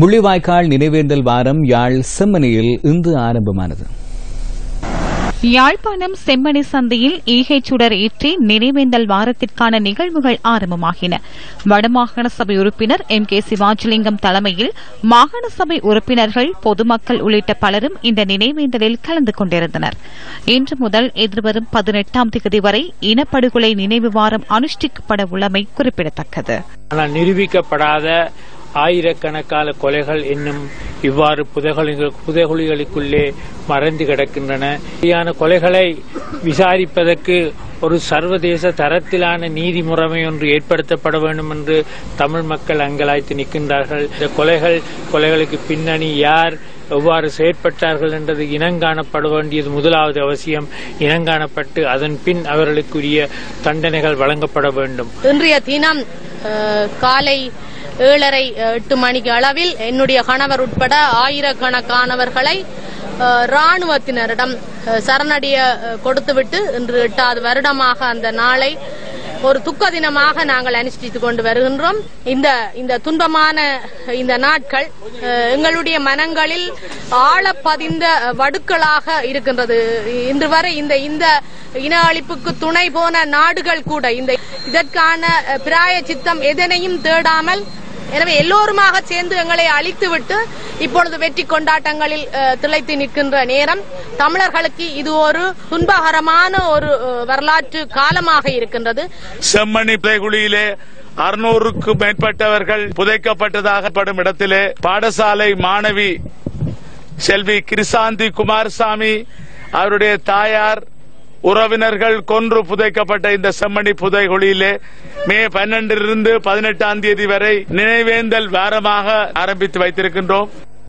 முள்ளிவாய்க்கால் நினைவேந்தல் வாரம் யாழ் செம்மணியில் இன்று ஆரம்பமானது. யாழ்ப்பாணம் செம்மணி சந்தையில் ஈகை சுடர் ஏற்றி நினைவேந்தல் வாரத்திற்கான நிகழ்வுகள் ஆரம்பமாகின. வடமாகாண சபை உறுப்பினர் எம் கே சிவாஜிலிங்கம் தலைமையில் மாகாண சபை உறுப்பினர்கள் பொதுமக்கள் உள்ளிட்ட பலரும் இந்த நினைவேந்தலில் கலந்து கொண்டிருந்தனர். இன்று முதல் எதிர்வரும் பதினெட்டாம் தேதி வரை இனப்படுகொலை நினைவு வாரம் அனுஷ்டிக்கப்பட உள்ளமை குறிப்பிடத்தக்கது. ஆனால் நிரூபிக்கப்படாத ஆயிரக்கணக்கான கொலைகள் இன்னும் இவ்வாறு புதைகுழிகள் புதைகுழிகளுக்குள்ளே மறைந்து கிடக்கின்றன. இப்படியான கொலைகளை விசாரிப்பதற்கு ஒரு சர்வதேச தரத்திலான நீதி முறைமை ஒன்று ஏற்படுத்தப்பட வேண்டும் என்று தமிழ் மக்கள் அங்கலாய்த்து நிற்கின்றார்கள். இந்த கொலைகள் கொலைகளுக்கு பின்னணி யார் எவ்வாறு செயற்பட்டார்கள் என்றது இனங்காணப்பட வேண்டியது முதலாவது அவசியம். இனங்காணப்பட்டு அதன் பின் அவர்களுக்குரிய தண்டனைகள் வழங்கப்பட வேண்டும். இன்றைய தினம் காலை ஏழரை எட்டு மணிக்கு அளவில் என்னுடைய கணவர் உட்பட ஆயிரக்கணக்கானவர்களை ராணுவத்தினரிடம் சரணடைய கொடுத்துவிட்டு இன்று எட்டாவது வருடமாக அந்த நாளை ஒரு துக்க தினமாக நாங்கள் அனுஷ்டித்துக் கொண்டு வருகின்றோம். இந்த இந்த துன்பமான இந்த நாட்கள் அஹ், எங்களுடைய மனங்களில் ஆழப்பதிந்த வடுக்களாக இருக்கின்றது. இன்று வரை இந்த இந்த இன அழிப்புக்கு துணை போன நாடுகள் கூட இந்த இதற்கான பிராய சித்தம் எதனையும் தேடாமல் எனவே எல்லோருமாக சேர்ந்து எங்களை அழித்துவிட்டு இப்பொழுது வெற்றி கொண்டாட்டங்களில் திளைத்து நிற்கின்ற நேரம் தமிழர்களுக்கு இது ஒரு துன்பகரமான ஒரு வரலாற்று காலமாக இருக்கின்றது. செம்மணி புதைகுழியிலே அறுநூறுக்கும் மேற்பட்டவர்கள் புதைக்கப்பட்டதாக படும் இடத்திலே பாடசாலை மாணவி செல்வி கிருசாந்தி குமாரசாமி அவருடைய தாயார் உறவினர்கள் கொன்று புதைக்கப்பட்ட இந்த செம்மணி புதைகுழியிலே மே பன்னெண்டிலிருந்து பதினெட்டாம் தேதி வரை நினைவேந்தல் வாரமாக ஆரம்பித்து வைத்திருக்கின்றோம்.